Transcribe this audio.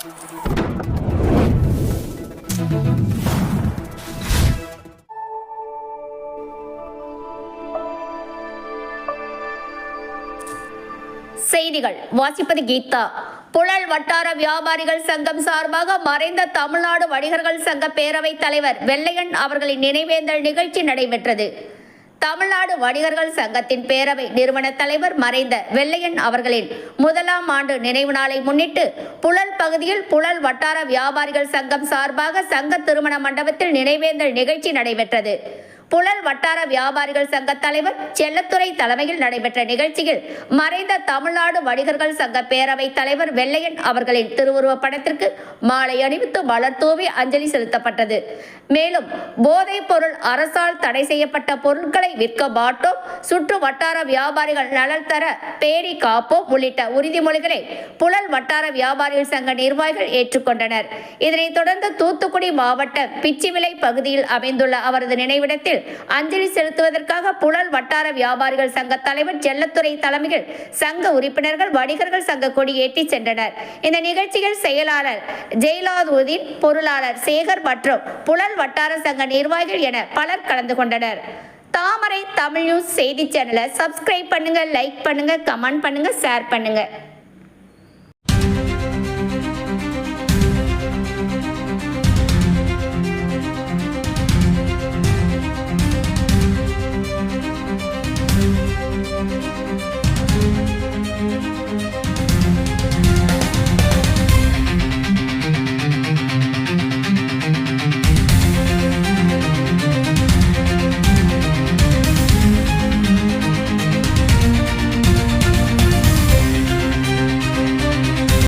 செய்திகள். வாசிப்பது கீதா. புழல் வட்டார வியாபாரிகள் சங்கம் சார்பாக மறைந்த தமிழ்நாடு வணிகர்கள் சங்க பேரவைத் தலைவர் வெள்ளையன் அவர்களின் நினைவேந்தல் நிகழ்ச்சி நடைபெற்றது. தமிழ்நாடு வணிகர்கள் சங்கத்தின் பேரவை நிறுவன தலைவர் மறைந்த வெள்ளையன் அவர்களின் முதலாம் ஆண்டு நினைவு நாளை முன்னிட்டு புழல் பகுதியில் புழல் வட்டார வியாபாரிகள் சங்கம் சார்பாக சங்க திருமண மண்டபத்தில் நினைவேந்தல் நிகழ்ச்சி நடைபெற்றது. புலல் வட்டார வியாபாரிகள் சங்க தலைவர் செல்லத்துறை தலைமையில் நடைபெற்ற நிகழ்ச்சியில் மறைந்த தமிழ்நாடு வணிகர்கள் சங்க பேரவை தலைவர் வெள்ளையன் அவர்களின் திருவுருவப் படத்திற்கு மாலை அணிவித்து மலர் தூவி அஞ்சலி செலுத்தப்பட்டது. மேலும் போதைப் பொருள் அரசால் தடை செய்யப்பட்ட பொருட்களை விற்க மாட்டோம் சுற்று வட்டார வியாபாரிகள் நலன் தர பேடி காப்போம் உள்ளிட்ட உறுதிமொழிகளை புலல் வட்டார வியாபாரிகள் சங்க நிர்வாகிகள் ஏற்றுக்கொண்டனர். இதனைத் தொடர்ந்து தூத்துக்குடி மாவட்ட பிச்சிவிலை பகுதியில் அமைந்துள்ள அவரது நினைவிடத்தில் அஞ்சலி செலுத்துவதற்காக புழல் வட்டார வியாபாரிகள் சங்க தலைவர் செல்லத்துறை தலைமையில் சங்க உறுப்பினர்கள் வணிகர்கள் சங்க கொடியேற்றி சென்றனர். இந்த நிகழ்ச்சியில் செயலாளர் ஜெயலாதுதீன் பொருளாளர் சேகர் மற்றும் புழல் வட்டார சங்க நிர்வாகிகள் என பலர் கலந்து கொண்டனர். தாமரை தமிழ் நியூஸ் செய்தி சேனலை சப்ஸ்கிரைப் பண்ணுங்க லைக் பண்ணுங்க கமெண்ட் பண்ணுங்க ஷேர் பண்ணுங்க.